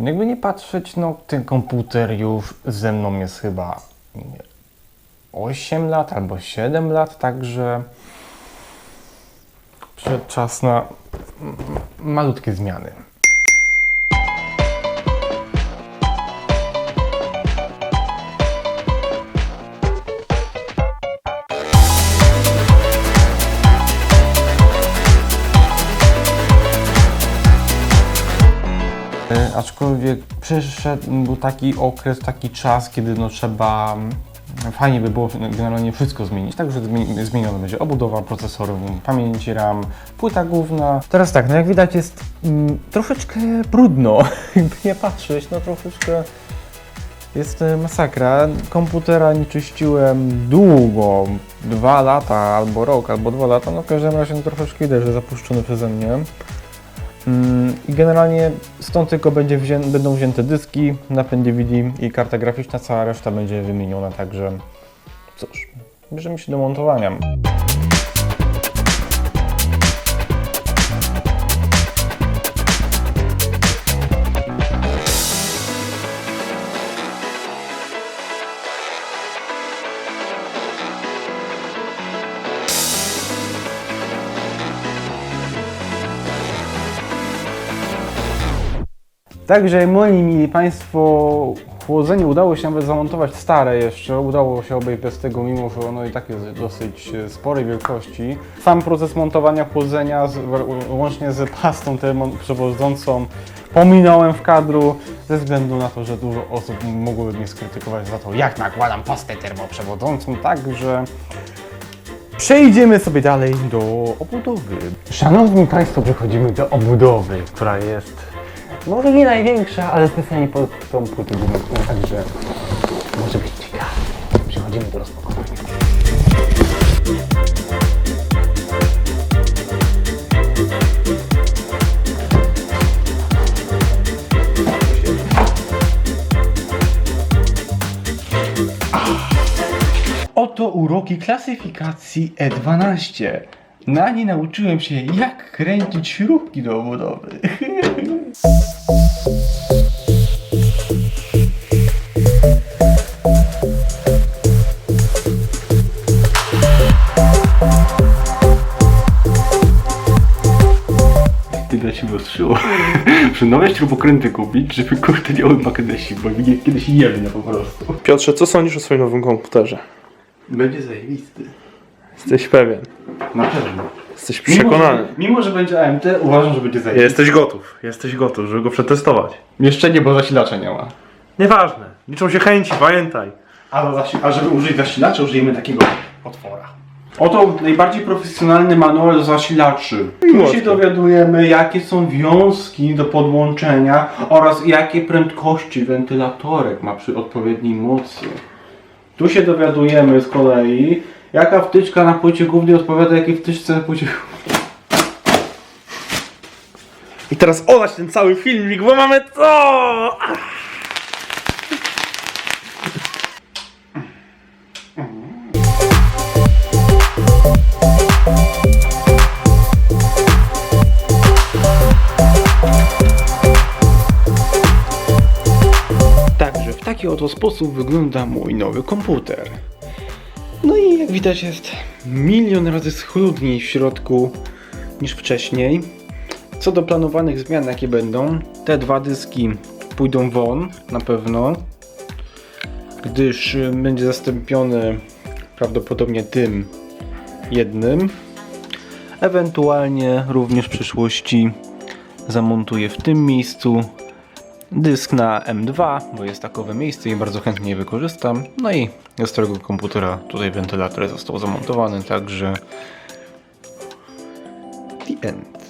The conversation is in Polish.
Jakby nie patrzeć, no ten komputer już ze mną jest chyba nie, 8 lat albo 7 lat, także przyszedł czas na malutkie zmiany. Aczkolwiek przyszedł taki okres, taki czas, kiedy no trzeba mm, fajnie by było generalnie wszystko zmienić. Także zmieni- zmieniona będzie obudowa procesoru, pamięci RAM, płyta główna. Teraz tak, no jak widać jest mm, troszeczkę brudno, jakby nie patrzeć, no troszeczkę jest e, masakra. Komputera nie czyściłem długo, dwa lata, albo rok, albo dwa lata, no w każdym razie no, troszeczkę widać, że zapuszczony przeze mnie. Mm, I generalnie stąd tylko wzię będą wzięte dyski, napęd DVD i karta graficzna, cała reszta będzie wymieniona, także cóż, bierzemy się do montowania. Także moi mili Państwo, chłodzenie udało się nawet zamontować stare jeszcze, udało się obejść bez tego, mimo że ono i tak jest dosyć e, sporej wielkości. Sam proces montowania chłodzenia łącznie z pastą termoprzewodzącą pominąłem w kadru ze względu na to, że dużo osób mogłoby mnie skrytykować za to, jak nakładam pastę termoprzewodzącą, także przejdziemy sobie dalej do obudowy. Szanowni Państwo, przechodzimy do obudowy, która jest może nie największa, ale specjalnie pod tą gumową, także może być ciekawe. Przechodzimy do rozpakowania. Oto uroki klasyfikacji E12. Na niej nauczyłem się, jak kręcić śrubki do obudowy. Tyle się wystrzyło. Muszę nowe śrubokręty kupić, żeby kurde nie od magnesji, bo mnie kiedyś jemnie po prostu. Piotrze, co sądzisz o swoim nowym komputerze? Będzie zajebisty. Jesteś pewien? Na pewno. Jesteś przekonany? Mimo, że, mimo, że będzie AMT, uważam, że będzie zajebisty. Jesteś gotów. Jesteś gotów, żeby go przetestować. Jeszcze nie, bo zasilacza nie ma. Nieważne. Liczą się chęci, pamiętaj. A, zasi- a żeby użyć zasilacza, użyjemy takiego otwora. Oto najbardziej profesjonalny manual do zasilaczy. Tu się dowiadujemy, jakie są wiązki do podłączenia oraz jakie prędkości wentylatorek ma przy odpowiedniej mocy. Tu się dowiadujemy z kolei, jaka wtyczka na płycie głównej odpowiada jakiej wtyczce na płycie I teraz olać ten cały filmik, bo mamy to! Także w taki oto sposób wygląda mój nowy komputer. No i jak widać jest milion razy schludniej w środku niż wcześniej. Co do planowanych zmian jakie będą, te dwa dyski pójdą won na pewno, gdyż y, będzie zastąpiony prawdopodobnie tym jednym. Ewentualnie również w przyszłości zamontuję w tym miejscu dysk na M2, bo jest takowe miejsce i bardzo chętnie je wykorzystam. No i do starego komputera tutaj wentylator został zamontowany, także the end.